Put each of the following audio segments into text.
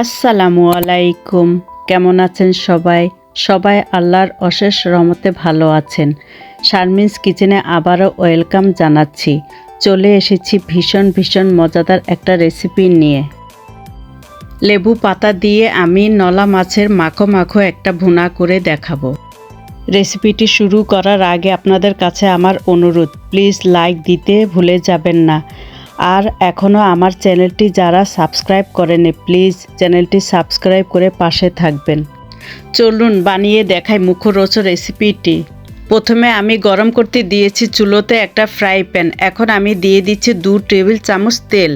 আসসালামু আলাইকুম। কেমন আছেন সবাই? সবাই আল্লাহর অশেষ রহমতে ভালো আছেন। শারমিনস কিচেনে আবারও ওয়েলকাম জানাচ্ছি। চলে এসেছি ভীষণ ভীষণ মজাদার একটা রেসিপি নিয়ে। লেবু পাতা দিয়ে আমি নলা মাছের মাখো মাখো একটা ভুনা করে দেখাবো। রেসিপিটি শুরু করার আগে আপনাদের কাছে আমার অনুরোধ, প্লিজ লাইক দিতে ভুলে যাবেন না। আর এখনও আমার চ্যানেলটি যারা সাবস্ক্রাইব করেনি, প্লিজ চ্যানেলটি সাবস্ক্রাইব করে পাশে থাকবেন। চলুন বানিয়ে দেখাই মুখরোচ রেসিপিটি। প্রথমে আমি গরম করতে দিয়েছি চুলোতে একটা ফ্রাই প্যান। এখন আমি দিয়ে দিচ্ছি দু টেবিল চামচ তেল।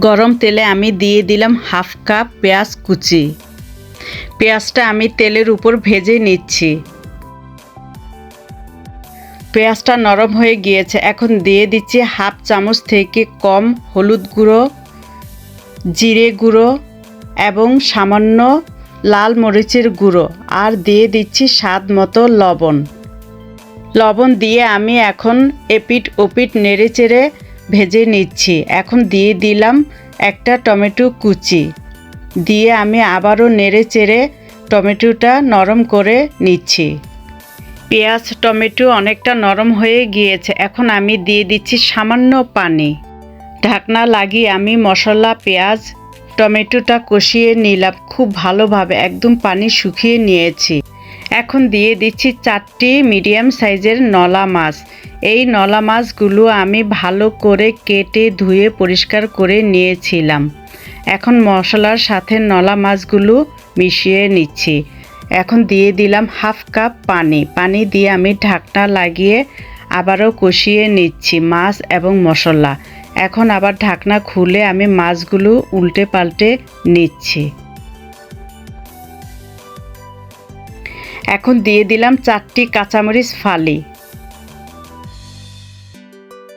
গরম তেলে আমি দিয়ে দিলাম হাফ কাপ পেঁয়াজ কুচি। পেঁয়াজটা আমি তেলের উপর ভেজে নিচ্ছি। পেঁয়াজটা নরম হয়ে গিয়েছে। এখন দিয়ে দিচ্ছি হাফ চামচ থেকে কম হলুদ গুঁড়ো, জিরে গুঁড়ো এবং সামান্য লাল মরিচের গুঁড়ো আর দিয়ে দিচ্ছি স্বাদ মতো লবণ। লবণ দিয়ে আমি এখন এপিট ওপিট নেড়ে চেড়ে ভেজে নিচ্ছি। এখন দিয়ে দিলাম একটা টমেটো কুচি। দিয়ে আমি আবারও নেড়ে চেড়ে টমেটোটা নরম করে নিচ্ছি। পেঁয়াজ, টমেটো অনেকটা নরম হয়ে গিয়েছে। এখন আমি দিয়ে দিচ্ছি সামান্য পানি। ঢাকনা লাগিয়ে আমি মশলা, পেঁয়াজ, টমেটোটা কষিয়ে নিলাম। খুব ভালোভাবে একদম পানি শুকিয়ে নিয়েছি। এখন দিয়ে দিচ্ছি চারটি মিডিয়াম সাইজের নলা মাছ। এই নলা মাছগুলো আমি ভালো করে কেটে ধুয়ে পরিষ্কার করে নিয়েছিলাম। এখন মশলার সাথে নলা মাছগুলো মিশিয়ে নিচ্ছি। এখন দিয়ে দিলাম হাফ কাপ পানি। পানি দিয়ে আমি ঢাকনা লাগিয়ে আবারও কষিয়ে নিচ্ছি মাছ এবং মশলা। এখন আবার ঢাকনা খুলে আমি মাছগুলো উল্টে পাল্টে নিচ্ছি। এখন দিয়ে দিলাম চারটি কাঁচামরিচ ফালি।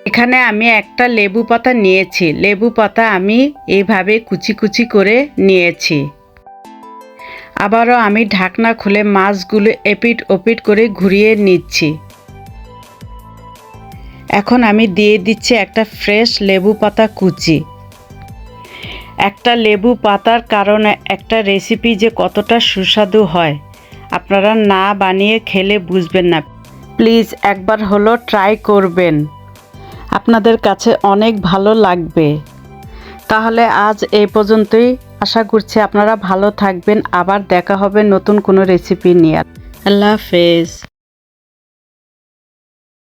এখানে আমি একটা লেবু পাতা নিয়েছি। লেবু পাতা আমি এইভাবে কুচি কুচি করে নিয়েছি। আবারও আমি ঢাকনা খুলে মাছগুলো এপিট ওপিট করে ঘুরিয়ে নিচ্ছি। এখন আমি দিয়ে দিচ্ছি একটা ফ্রেশ লেবু পাতা কুচি। একটা লেবু পাতার কারণে একটা রেসিপি যে কতটা সুস্বাদু হয়, আপনারা না বানিয়ে খেলে বুঝবেন না। প্লিজ একবার হলো ট্রাই করবেন। আপনাদের কাছে অনেক ভালো লাগবে। তাহলে আজ এই পর্যন্তই। আশা করছি আপনারা ভালো থাকবেন। আবার দেখা হবে নতুন কোনো রেসিপি নিয়ে। আল্লাহ হাফেজ।